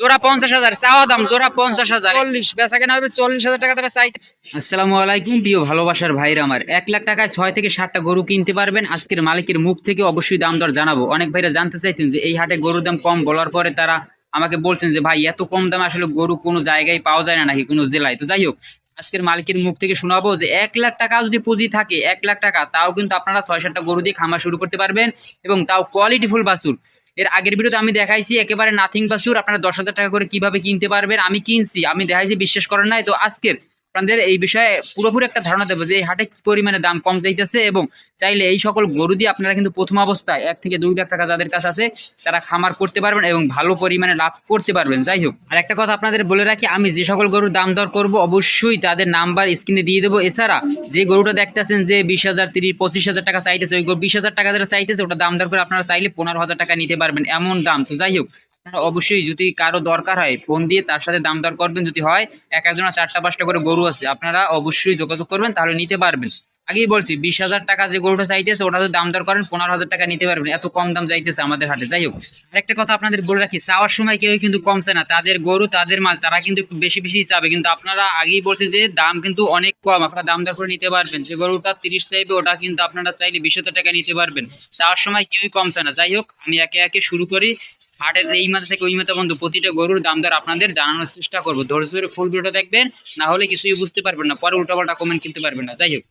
জোড়া পঞ্চাশ হাজার চাওয়া দাম জোড়া পঞ্চাশ হাজার। চল্লিশ বেচা কেনা হবে চল্লিশ হাজার টাকা তারা চাই। আসসালামু আলাইকুম প্রিয় ভালোবাসার ভাইরা আমার। এক লাখ টাকায় ছয় থেকে সাতটা গরু কিনতে পারবেন। আজকের মালিকের মুখ থেকে অবশ্যই দাম দর জানাব। অনেক ভাইরা জানতে চাইছেন যে এই হাটে গরুর দাম কম বলার পরে তারা আমাকে বলছেন যে ভাই এত কম দামে আসলে গরু কোনো জায়গায় পাওয়া যায় না নাকি? কোনো জেলায়? তো যাই হোক আজকের মালিকের মুখ থেকে শোনাবো যে এক লাখ টাকা যদি পুঁজি থাকে এক লাখ টাকা তাও কিন্তু আপনারা ছয় সাতটা গরু দিয়ে খামার শুরু করতে পারবেন এবং তাও কোয়ালিটিফুল বাছুর। এর আগের ভিডিওতে আমি দেখাইছি, একেবারে নাথিং বাসুর আপনারা দশ হাজার টাকা করে কীভাবে কিনতে পারবেন। আমি কিনছি, আমি দেখাইছি, বিশ্বাস করেন নাই। তো আজকের আপনাদের এই বিষয়ে পুরোপুরি একটা ধারণা দেবো যে এই হাটে কি পরিমাণে দাম কম চাইতেছে এবং চাইলে এই সকল গরু দিয়ে আপনারা কিন্তু প্রথম অবস্থায় এক থেকে দুই লাখ টাকা যাদের কাছে আছে, তারা খামার করতে পারবেন এবং ভালো পরিমাণে লাভ করতে পারবেন। যাই হোক, আর একটা কথা আপনাদের বলে রাখি, আমি যে সকল গরুর দাম দর করব অবশ্যই তাদের নাম্বার স্ক্রিনে দিয়ে দেবো। এছাড়া যে গরুটা দেখতেছেন যে বিশ হাজার, তিরিশ, পঁচিশ হাজার টাকা চাইতেছে, ওই গরু বিশ হাজার টাকা যারা চাইতেছে ওটা দাম দর করে আপনারা চাইলে পনেরো হাজার টাকা নিতে পারবেন, এমন দাম। তো যাই হোক অবশ্যই যদি কারও দরকার হয়, ফোন দিয়ে তার সাথে দাম দর করবেন। যদি হয়, এক একজনের চারটা পাঁচটা করে গরু আছে। আপনারা অবশ্যই যোগাযোগ করবেন, তাহলে নিতে পারবেন। আগেই বলছি, বিশ হাজার টাকা যে গরুটা চাইতেছে, ওটা যদি দাম দর করেন, পনেরো হাজার টাকা নিতে পারবেন। এত কম দাম চাইতেছে আমাদের হাটে, যাই হোক। একটা কথা আপনাদের বলে রাখি, চাওয়ার সময় কেউ কিন্তু কমছে না। তাদের গরু, তাদের মাল, তারা কিন্তু একটু বেশি বেশি চাবে। কিন্তু আপনারা আগেই বলছে যে, দাম কিন্তু অনেক কম। আপনারা দাম দর করে নিতে পারবেন। যে গরুটা তিরিশ চাইবে, ওটা কিন্তু আপনারা চাইলে বিশ হাজার টাকা নিতে পারবেন। চাওয়ার সময় কেউই কমছে না। যাই হোক, আমি একে একে শুরু করি। হাটের এই মাথা থেকে ওই মাথা পর্যন্ত প্রতিটা গরুর দাম দর আপনাদের জানানোর চেষ্টা করব। ধৈর্য ধরে ফুল ভিডিওটা দেখবেন, না হলে কিছুই বুঝতে পারবেন না। পরে উল্টাপাল্টা কমেন্ট কিনতে পারবেন না। যাই হোক।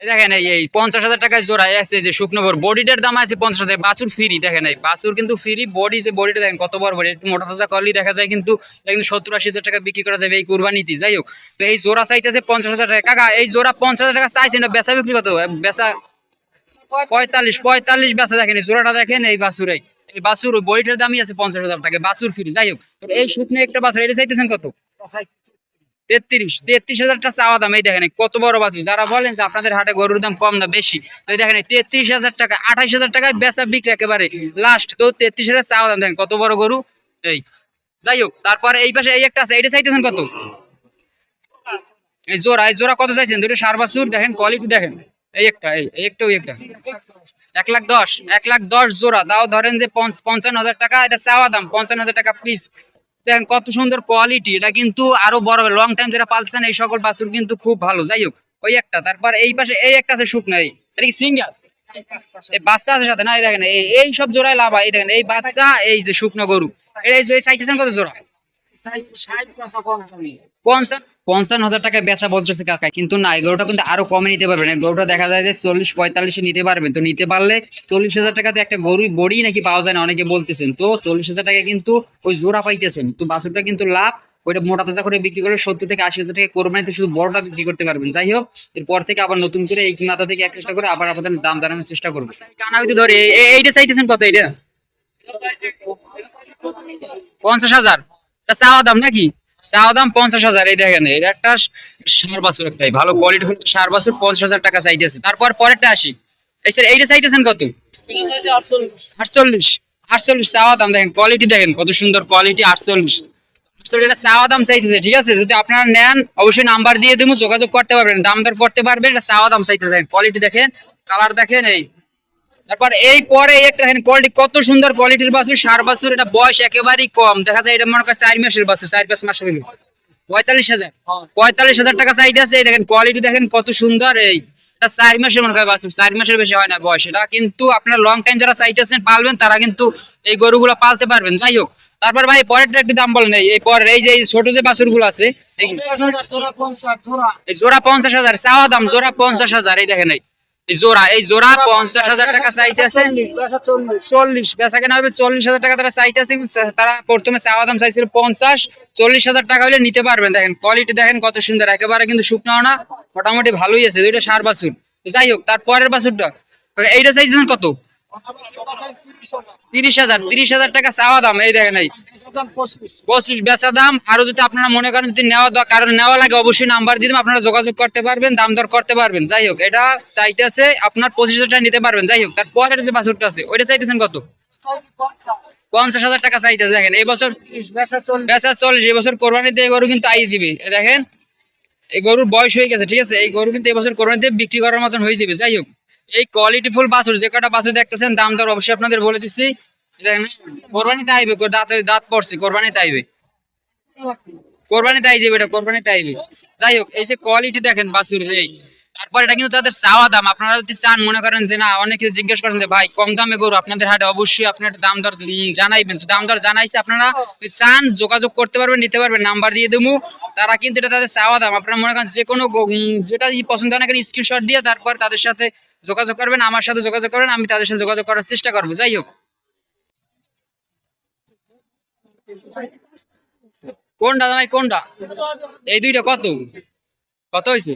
দেখেন এই পঞ্চাশ হাজার টাকায় জোড়ায় আছে যে শুকনো বডিটার দাম আছে পঞ্চাশ হাজার বাছুর ফ্রি দেখেন এই বাছুর কিন্তু ফ্রি বডি যে বডিটা দেখেন কত বড় বডি একটু মোটা তাজা করলেই দেখা যায় কিন্তু একদম সত্তর আশি হাজার টাকা বিক্রি করা যাবে এই কুরবানিতে, যাই হোক। তো এই জোড়া চাইতেছে পঞ্চাশ হাজার টাকা, কাকা, এই জোড়া পঞ্চাশ হাজার টাকা চাইছে না বেচা বিক্রি কত? বেচা পঁয়তাল্লিশ পঁয়তাল্লিশ বেচা দেখেন, এই জোড়াটা দেখেন এই বাছুর এই বাছুর বডিটার দামই আছে পঞ্চাশ হাজার টাকা, বাছুর ফ্রি যাই হোক। এই শুকনো একটা বাছুর, এটা চাইতেছেন কত? তেত্রিশ তেত্রিশ হাজার টাকা চাওয়া দাম, এই দেখেন কত বড় বাছুর। যারা বলেন যে আপনাদের হাটে গরুর দাম কম না, বেশি, তো এই দেখেন তেত্রিশ হাজার টাকা, আঠাইশ হাজার টাকায় বেচা বিক্রি একেবারে লাস্ট তো তেত্রিশ হাজার চাওয়া দাম, দেখেন কত বড় গরু, এই। যাই হোক, তারপরে এই পাশে এই একটা আছে, এইটা চাইতেছেন কত? এই জোড়া এই জোড়া কত চাইছেন? দুটো সার বাছুর, দেখেন কোয়ালিটি দেখেন। এই একটা এই একটা, ওই একটা। এক লাখ দশ, এক লাখ দশ জোড়া, তাও ধরেন যে পঞ্চ- পঞ্চান্ন হাজার টাকা, এটা চাওয়া দাম, পঞ্চান্ন হাজার টাকা পিস দেখেন কত সুন্দর কোয়ালিটি এটা কিন্তু আরও বড় লং টাইম যারা পালছেন এই সকল বাছুর কিন্তু খুব ভালো। যাই হোক, ওই একটা, তারপর এই পাশে, এই একটা আছে শুকনো, এই। এটা কি সিঙ্গেল? এই বাচ্চা আছে সাথে, না, এই দেখেন, এই এই সব জোড়ায় লাভ এই দেখেন, এই বাচ্চা, এই যে শুকনো গরু। এই যে চাইতেছেন কত জোড়া? পঞ্চান্ন হাজার টাকায় বেচা কাকা কিন্তু গরুটা কিন্তু আরও কমে নিতে গরুটা দেখা যায় যে চল্লিশ পঁয়তাল্লিশে নিতে তো নিতে পারলে চল্লিশ হাজার টাকাতে একটা গরু বড়ি নাকি পাওয়া যায় না, অনেকে বলতেছেন। তো চল্লিশ হাজার টাকা কিন্তু ওই জোড়া পাইতেছেন। তো বাছুরটা কিন্তু লাভ, ওইটা মোটা তাজা করে বিক্রি করে সত্তর থেকে আশি হাজার টাকা কোরবানিতে শুধু বড়টা বিক্রি করতে পারবেন। যাই হোক, এরপর থেকে আবার নতুন করে এই মাথা থেকে এক একটা করে আবার আপনাদের দাম দাঁড়ানোর চেষ্টা করব। কানা হইতে ধরে এইটা চাইতেছেন কত এইটা? পঞ্চাশ হাজার। এটা চাওয়া দাম নাকি? চাওয়া দাম পঞ্চাশ হাজার, এই দেখেন, এটা একটা সার বাছুর একটাই ভালো কোয়ালিটি সার বাছুর পঞ্চাশ হাজার টাকা চাইতেছে। তারপর পরেরটা আসি। এই স্যার এইটা চাইতেছেন কত? আটচল্লিশ। আটচল্লিশ, চাওয়া দাম, দেখেন কোয়ালিটি দেখেন, কত সুন্দর কোয়ালিটি আটচল্লিশ। এটা চাওয়া দাম চাইতেছে, ঠিক আছে? যদি আপনারা নেন, অবশ্যই নাম্বার দিয়ে দেবো, যোগাযোগ করতে পারবেন, দাম দর করতে পারবেন, এটা চাওয়া দাম চাইতে দেখেন কোয়ালিটি দেখেন কালার দেখেন, এই তারপর এই পরে একটা দেখেন কোয়ালিটি কত সুন্দর কোয়ালিটির বাছুর সার বাছুর এটা বয়স একেবারেই কম। দেখা যায় এটা মনে করেন চার মাসের বাছুর চার পাঁচ মাসের হলো। পঁয়তাল্লিশ হাজার। পঁয়তাল্লিশ হাজার টাকা চাইতে আছে দেখেন কোয়ালিটি দেখেন কত সুন্দর এই। এটা চার মাসের মনে বাছুর চার মাসের বেশি হয় না বয়স এটা। কিন্তু আপনার লং টাইম যারা চাইতেছেন পালবেন তারা কিন্তু এই গরুগুলো পালতে পারবেন। যাই হোক তারপর ভাই পরেরটা একটু দাম বলেন এই- পরের এই যে ছোট যে বাছুরগুলো আছে জোড়া পঞ্চাশ হাজার চাওয়া দাম জোড়া পঞ্চাশ হাজার এই দেখেন এই। জোড়া এই জোড়া পঞ্চাশ হাজার টাকা চাইছে চল্লিশ বেচা কেনা হবে চল্লিশ হাজার টাকা তারা চাইতেছে তারা প্রথমে চাওয়া দাম চাইছিল পঞ্চাশ চল্লিশ হাজার টাকা হলে নিতে পারবেন। দেখেন কোয়ালিটি দেখেন কত সুন্দর একেবারে কিন্তু শুকনাও না মোটামুটি ভালোই আছে দুইটা সার বাছুর। যাই হোক তার পরের বাছুরটা এইটা চাইছেন কত? তিরিশ হাজার তিরিশ হাজার টাকা চাওয়া দাম এই দেখেন এই পঁচিশ। বেচা দাম। আরও যদি আপনারা মনে করেন যদি নেওয়া কারণ নেওয়া লাগে অবশ্যই নাম্বার দিয়ে আপনারা যোগাযোগ করতে পারবেন দাম দর করতে পারবেন। যাই হোক এটা চাইতেছে আপনার পঁচিশ হাজার টাকা নিতে পারবেন। যাই হোক তার পরের যে বাছুরটা আছে ওইটা চাইতেছেন কত? পঞ্চাশ হাজার টাকা চাইতেছে দেখেন এই বছর বেচা চল্লিশ। এই বছর কোরবানিতে এই গরু কিন্তু আইজিবি। দেখেন এই গরুর বয়স হয়ে গেছে ঠিক আছে? এই গরু কিন্তু এই বছর কোরবানিতে বিক্রি করার মতন হয়ে যাবে। যাই হোক এই কোয়ালিটি ফুল বাছুর যে কটা বাছুর দেখতেছেন দাম দর অবশ্যই আপনাদের বলে দিচ্ছি। দেখেন কোরবানিতে আইবে দাঁত দাঁত পড়ছে কোরবানি কোরবানি যাই হোক, এই যে কোয়ালিটি দেখেন এই। তারপর এটা কিন্তু তাদের চাওয়া দাম। আপনারা যদি চান, মনে করেন যে না, অনেকে জিজ্ঞেস করেন যে, ভাই, কম দামে গরু, আপনাদের হাটে অবশ্যই আপনার দাম দর জানাইবেন। তো দাম দর জানাইছে আপনারা চান, যোগাযোগ করতে পারবেন, নিতে পারবেন, নাম্বার দিয়ে দেবো তারা কিন্তু এটা তাদের চাওয়া দাম। আপনারা মনে করেন যে কোনো যেটা পছন্দ হয় না কেন স্ক্রিনশট দিয়ে তারপর তাদের সাথে যোগাযোগ করবেন, আমার সাথে যোগাযোগ করবেন, আমি তাদের সাথে যোগাযোগ করার চেষ্টা করব। যাই হোক। কোনটা ভাই কোনটা? এই দুইটা কত? কত হয়েছে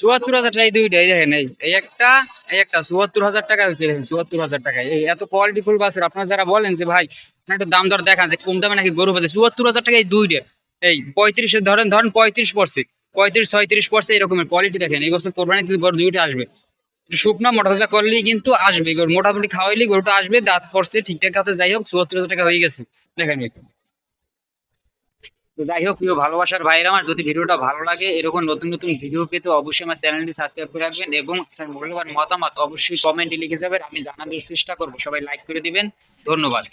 চুয়াত্তর হাজার টাকা এই দুইটা, এই দেখেন, এই একটা এই একটা, চুয়াত্তর হাজার টাকা হয়েছে দেখেন, চুয়াত্তর হাজার টাকা। এই, এত কোয়ালিটি ফুল বাসের আপনারা যারা বলেন যে, ভাই একটু দাম দর দেখান যে কম দামে নাকি গরু বাজে চুয়াত্তর হাজার টাকা এই দুইটা। এই, পঁয়ত্রিশে, ধরেন ধরেন পঁয়ত্রিশ পড়ছে, পঁয়ত্রিশ, ছয়ত্রিশ পড়ছে, এরকমের কোয়ালিটি দেখেন, এই বছর কোরবানি গরু দুইটা আসবে। শুকনো মোটা তাজা করলেই কিন্তু আসবে। গরু মোটামুটি খাওয়াইলেই গরুটা আসবে, দাঁত পড়ছে, ঠিকঠাক কাছে যাই হোক, চুয়াত্তর হাজার টাকা হয়ে গেছে। দেখেন। তো যাই হোক, প্রিয় ভালোবাসার ভাইয়ের আমার, যদি ভিডিওটা ভালো লাগে, এরকম নতুন নতুন ভিডিও পেতে অবশ্যই আমার চ্যানেলটি সাবস্ক্রাইব করে রাখবেন এবং মূল্যবান মতামত অবশ্যই কমেন্টে লিখে যাবেন, আমি জানানোর চেষ্টা করব। সবাই লাইক করে দিবেন। ধন্যবাদ।